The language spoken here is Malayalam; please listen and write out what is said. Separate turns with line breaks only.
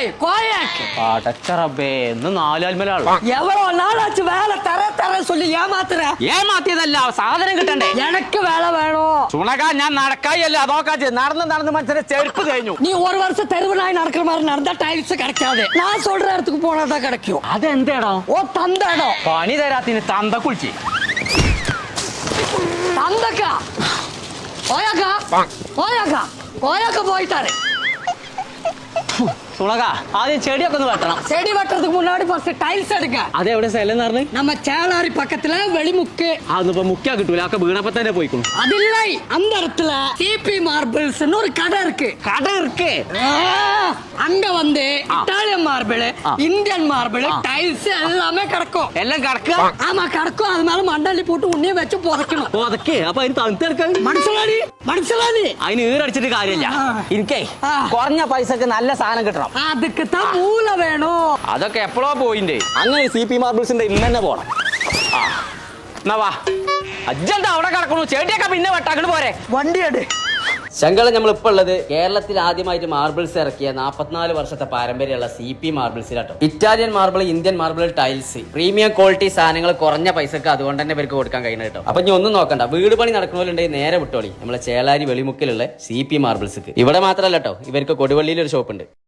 ஏய் கோயாக்கு
പടച്ചറബേ എന്ന് നാലാൽമലാളോ
எவ்வளவு நாளாச்சு வேலை தர தர சொல்லி ஏமாத்துற
ഏമാത്തിയതല്ല സാധനം കിട്ടണ്ടേ
எனக்கு வேலை வேணும்
ചുണക ഞാൻ നടക്കായല്ല അതൊക്കെ നടന്ന് നടന്ന് മനുഷ്യരെ ചെരുപ്പ് കഴിഞ്ഞു
நீ ஒரு வருஷம் தெருவு நாய் நடக்கிற மாதிரி நடந்தா டைல்ஸ் கிடைக்காது நான் சொல்ற இடத்துக்கு போனாதான் கிடைக்கும்
അതെന്തേടോ
ஓ தந்த இடம்
പണി തരാത്തിന് തന്ത കുളിച്ച്
தந்தக்கா ஓயாக்கா ஓயாக்கா ஓயாக்கா போயிட்டாரு
சுனகா அது செடியை கொஞ்சம் வெட்டணும்
செடி வெட்டுறதுக்கு முன்னாடி ஃபர்ஸ்ட் டைல்ஸ் எடுக்க
അത് എവിടെ സ്ഥലം എന്ന് പറഞ്ഞു
நம்ம சேளாரி பக்கத்துல வெளிமுக்கு
അതിപ്പോ മുക്കാ കിട്ടൂല ഒക്കെ വീണപ്പോ തന്നെ പോയിക്കണു
அது இல்லை அந்த இடத்துல சிபி மார்பிள்ஸ்னு ஒரு கடை இருக்கு
கடை இருக்கு
ஆ, அங்க வந்து
ஆ. இட்டா
മാർബിൾ ഇന്ത്യൻ
മാർബിൾ
ടൈൽസ് എല്ലാമേ കിടക്കും.
എല്ലാം കിടക്കുക?
ആമാ കിടക്കും. അതുമാതിരി മണ്ടല്ലി പോട്ട് ഉണ്ണിയെ വെച്ച് പുതയ്ക്കണം.
പുതക്കേ. അപ്പൊ അതിന് തണുത്തെടുക്കാൻ
മനസ്സിലായി? മനസ്സിലായി?
അതിന് ഈറടിച്ചിട്ട് കാര്യമില്ല.
ഇരിക്കേ.
കുറഞ്ഞ പൈസക്ക് നല്ല സാധനം കിട്ടണം.
അതൊക്കെ മൂല വേണോ?
അതൊക്കെ എപ്പോഴോ പോയിന്റ്. അങ്ങനെ സി പി മാർബിൾസിന്റെ ഇന്ന് പോണം. എന്നാ വാ. അജ്ജന്താ അവിടെ കിടക്കണു ചേട്ടിയൊക്കെ പിന്നെ വെട്ടാക്കണ് പോരെ.
വണ്ടി
ശങ്കള ഇപ്പൊ ഉള്ളത് കേരളത്തിൽ ആദ്യമായിട്ട് മാർബിൾസ് ഇറക്കിയ നാൽപ്പത്തിനാല് വർഷത്തെ പാരമ്പര്യമുള്ള C P മാർബിൾസിലാട്ടോ Italian marble Indian marble tiles premium quality സാധനങ്ങൾ കുറഞ്ഞ പൈസക്ക് അതുകൊണ്ട് തന്നെ ഇവർക്ക് കൊടുക്കാൻ കഴിയുന്നത് കേട്ടോ. അപ്പൊ ഇനി ഒന്നും നോക്കണ്ട. വീട് പണി നടക്കുന്നവരുണ്ടെങ്കിൽ നേരെ വിട്ടോളി. നമ്മളെ ചേളാരി വെളിമുക്കിലുള്ള സി പി മാർബിൾസ് ഇവിടെ മാത്രമല്ല കേട്ടോ. ഇവർക്ക് കൊടുവള്ളിയിൽ ഒരു ഷോപ്പ് ഉണ്ട്.